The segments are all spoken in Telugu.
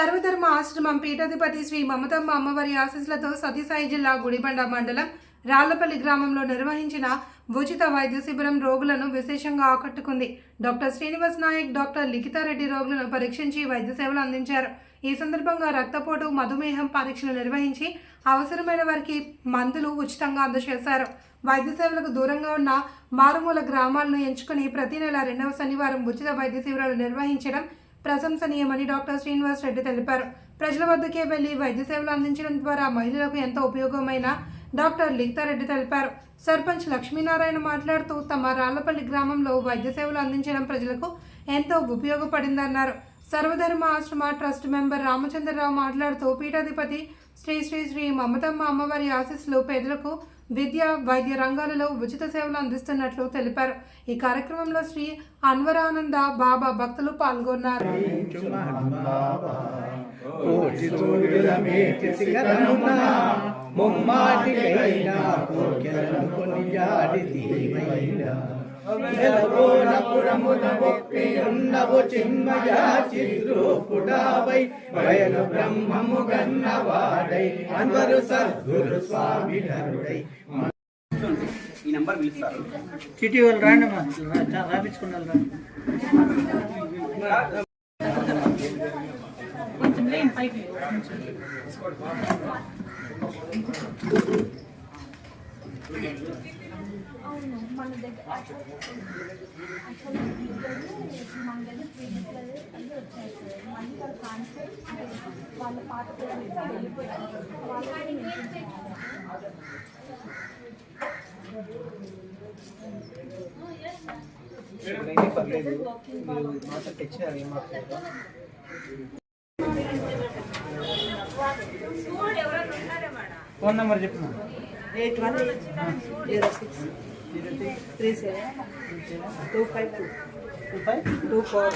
సర్వధర్మ ఆశ్రమం పీఠాధిపతి శ్రీ మమతమ్మ అమ్మవారి ఆశీస్సులతో సతీసాయి జిల్లా గుడిబండ మండలం రాళ్ళపల్లి గ్రామంలో నిర్వహించిన ఉచిత వైద్య శిబిరం రోగులను విశేషంగా ఆకట్టుకుంది. డాక్టర్ శ్రీనివాస్ నాయక్ డాక్టర్ లిఖితారెడ్డి రోగులను పరీక్షించి వైద్య సేవలు అందించారు. ఈ సందర్భంగా రక్తపోటు మధుమేహం పరీక్షలు నిర్వహించి అవసరమైన వారికి మందులు ఉచితంగా అందజేశారు. వైద్య సేవలకు దూరంగా ఉన్న మారుమూల గ్రామాలను ఎంచుకుని ప్రతి నెల రెండవ శనివారం ఉచిత వైద్య శిబిరాలు నిర్వహించడం ప్రశంసనీయమని డాక్టర్ శ్రీనివాస్ రెడ్డి తెలిపారు. ప్రజల వద్దకే వెళ్ళి వైద్య సేవలు అందించడం ద్వారా మహిళలకు ఎంతో ఉపయోగమైన డాక్టర్ లిఖితారెడ్డి తెలిపారు. సర్పంచ్ లక్ష్మీనారాయణ మాట్లాడుతూ తమ రాళ్ళపల్లి గ్రామంలో వైద్య సేవలు అందించడం ప్రజలకు ఎంతో ఉపయోగపడిందన్నారు. సర్వధర్మ ఆశ్రమ ట్రస్ట్ మెంబర్ రామచంద్రరావు మాట్లాడుతూ పీఠాధిపతి శ్రీ శ్రీ శ్రీ మమతమ్మ అమ్మవారి ఆశీస్సులు పేదలకు విద్య వైద్య రంగాలలో ఉచిత సేవలు అందిస్తున్నట్లు తెలిపారు. ఈ కార్యక్రమంలో శ్రీ అన్వరానంద బాబా భక్తులు పాల్గొన్నారు. ముమ్మాటికైనా కోర్కెలను కొనియాడి దీవైనా. నెలవోనపురమున ఒప్పి ఉన్నవు చిన్మయ చిద్రూపుడావై బయలు బ్రహ్మము గన్నవాడై అందరు సద్గురు స్వామి ధరుడై ఈ నెంబర్ పిలుస్తారు. చిటి వాళ్ళు రాండి రాపించుకున్నారు రండి అవును మన దగ్గర మన దగ్గర ట్రీట్మెంట్ అన్నీ వచ్చాయి సార్ మళ్ళీ వాళ్ళు ట్రాన్స్ఫర్ వాళ్ళ పాత పిల్లలు వెళ్ళిపోయారు phone number చెప్పు eight one zero six three seven two five two two five two four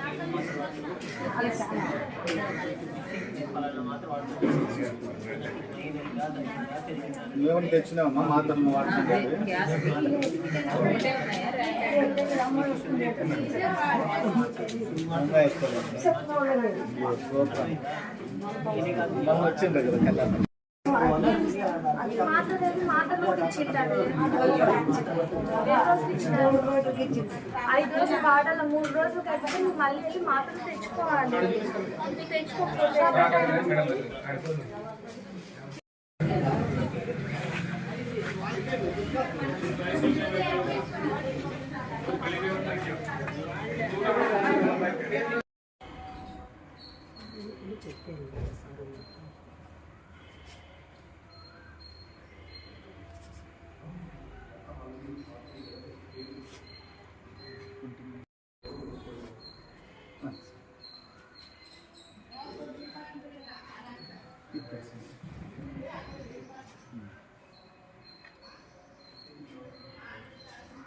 మేము తెచ్చినావమ్మా? మాత్రం వాడుతుంది వచ్చిండ్రు కదా కళ్యాణం ఐదు రోజులు వాడాలి మూడు రోజులు కట్టితే నువ్వు మళ్ళీ వెళ్ళి మాటలు తెచ్చుకోవాలి తెచ్చుకోకపోతే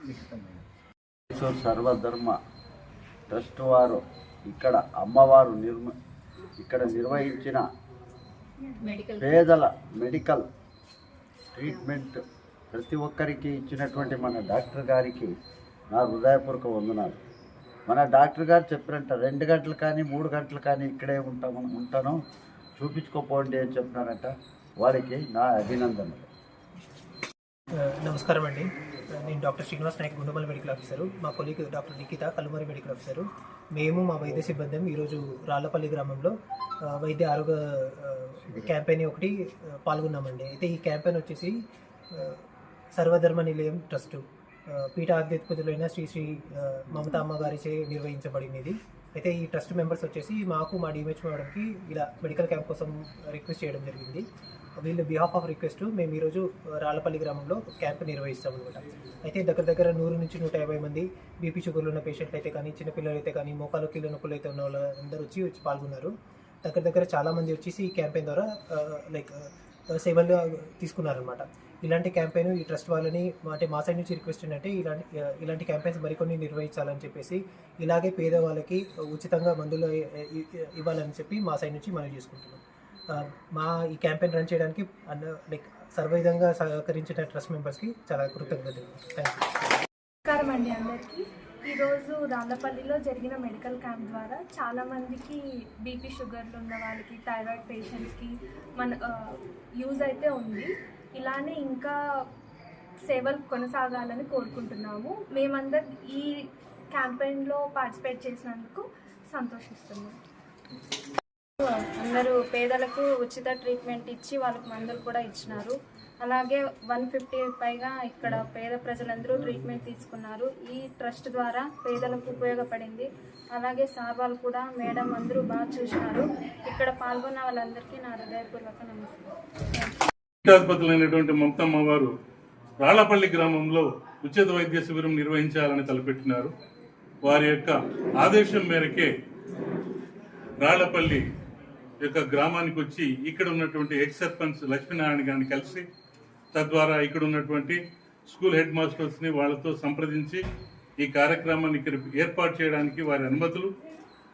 కిషోర్ సర్వధర్మ. ట్రస్ట్ వారు ఇక్కడ అమ్మవారు నిర్మ ఇక్కడ నిర్వహించిన పేదల మెడికల్ ట్రీట్మెంట్ ప్రతి ఒక్కరికి ఇచ్చినటువంటి మన డాక్టర్ గారికి నా హృదయపూర్వక వందనాలు. మన డాక్టర్ గారు చెప్పినట్ట రెండు గంటలు కానీ మూడు గంటలు కానీ ఇక్కడే ఉంటాము ఉంటాను. చూపించుకోపోండి అని చెప్పినారంట. వారికి నా అభినందనలు. నమస్కారం అండి. నేను doctor Srinivas Nayak Gundamal medical officer. మా colleague doctor Nikhitha Kalumari medical officer. మేము మా వైద్య సిబ్బంది ఈరోజు రాళ్ళపల్లి గ్రామంలో వైద్య ఆరోగ్య క్యాంపెయిన్ ఒకటి పాల్గొన్నామండి. అయితే ఈ క్యాంపెయిన్ వచ్చేసి సర్వధర్మ నిలయం ట్రస్టు పీఠ పీఠాధ్యక్షులైన శ్రీ శ్రీ మమతా అమ్మగారిచే నిర్వహించబడింది ఇది అయితే ఈ ట్రస్ట్ మెంబర్స్ వచ్చేసి మాకు మా డిఎంహెచ్ మేడంకి ఇలా మెడికల్ క్యాంప్ కోసం రిక్వెస్ట్ చేయడం జరిగింది. వీళ్ళు బిహాఫ్ ఆఫ్ రిక్వెస్ట్ మేము ఈరోజు రాళ్ళపల్లి గ్రామంలో క్యాంప్ నిర్వహిస్తాం అనమాట అయితే దగ్గర దగ్గర నూరు నుంచి నూట యాభై మంది బీపీ షుగర్లు ఉన్న పేషెంట్లు అయితే కానీ చిన్నపిల్లలు అయితే కానీ మోకాలు కీళ్ళ నొప్పులు అయితే ఉన్న వాళ్ళందరూ వచ్చి వచ్చి పాల్గొన్నారు. దగ్గర దగ్గర చాలామంది వచ్చేసి ఈ క్యాంపెయిన్ ద్వారా లైక్ సేవలు తీసుకున్నారనమాట ఇలాంటి క్యాంపెయిన్ ఈ ట్రస్ట్ వాళ్ళని అంటే మా సైడ్ నుంచి రిక్వెస్ట్ ఏంటంటే ఇలాంటి ఇలాంటి క్యాంపెయిన్స్ మరికొన్ని నిర్వహించాలని చెప్పేసి ఇలాగే పేదవాళ్ళకి ఉచితంగా మందులు ఇవ్వాలని చెప్పి మా సైడ్ నుంచి మనం చేసుకుంటున్నాం. మా ఈ క్యాంపెయిన్ రన్ చేయడానికి లైక్ సర్వవిధంగా సహకరించిన ట్రస్ట్ మెంబర్స్కి చాలా కృతజ్ఞతలు. థ్యాంక్ యూ నమస్కారం అండి అందరికీ. ఈరోజు రాళ్ళపల్లిలో జరిగిన మెడికల్ క్యాంప్ ద్వారా చాలామందికి బీపీ షుగర్లు ఉన్న వాళ్ళకి థైరాయిడ్ పేషెంట్స్కి మన యూజ్ అయితే ఉంది. ఇలానే ఇంకా సేవలు కొనసాగాలని కోరుకుంటున్నాము. మేమందరం ఈ క్యాంపెయిన్లో పార్టిసిపేట్ చేసినందుకు సంతోషిస్తున్నాము అందరూ పేదలకు ఉచిత ట్రీట్మెంట్ ఇచ్చి వాళ్ళకి మందులు కూడా ఇచ్చినారు. అలాగే వన్ ఫిఫ్టీ పైగా ఇక్కడ పేద ప్రజలందరూ ట్రీట్మెంట్ తీసుకున్నారు. ఈ ట్రస్ట్ ద్వారా పేదలకు ఉపయోగపడింది. అలాగే సార్ వాళ్ళు కూడా మేడం అందరూ బాగా చూసినారు. ఇక్కడ పాల్గొన్న వాళ్ళందరికీ నా హృదయపూర్వక నమస్కారం. పీఠాధిపతులైనటువంటి మమతమ్మ వారు రాళ్ళపల్లి గ్రామంలో ఉచిత వైద్య శిబిరం నిర్వహించాలని తలపెట్టినారు. వారి యొక్క ఆదేశం మేరకే రాళ్ళపల్లి యొక్క గ్రామానికి వచ్చి ఇక్కడ ఉన్నటువంటి ఎక్స్ సర్పంచ్ లక్ష్మీనారాయణ గారిని కలిసి తద్వారా ఇక్కడ ఉన్నటువంటి స్కూల్ హెడ్ మాస్టర్స్ని వాళ్ళతో సంప్రదించి ఈ కార్యక్రమాన్ని ఇక్కడ ఏర్పాటు చేయడానికి వారి అనుమతులు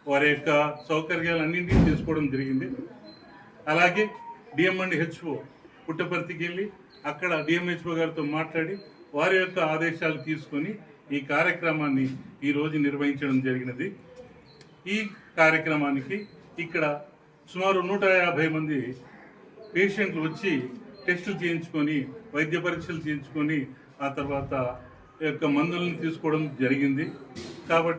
వారి యొక్క సౌకర్యాలన్నింటినీ తీసుకోవడం జరిగింది. అలాగే డిఎం అండ్ హెచ్ఓ పుట్టపర్తికి వెళ్ళి అక్కడ డిఎంహెచ్ఓ గారితో మాట్లాడి వారి యొక్క ఆదేశాలు తీసుకొని ఈ కార్యక్రమాన్ని ఈరోజు నిర్వహించడం జరిగినది. ఈ కార్యక్రమానికి ఇక్కడ సుమారు నూట యాభై మంది పేషెంట్లు వచ్చి టెస్టులు చేయించుకొని వైద్య పరీక్షలు చేయించుకొని ఆ తర్వాత యొక్క మందులను తీసుకోవడం జరిగింది. కాబట్టి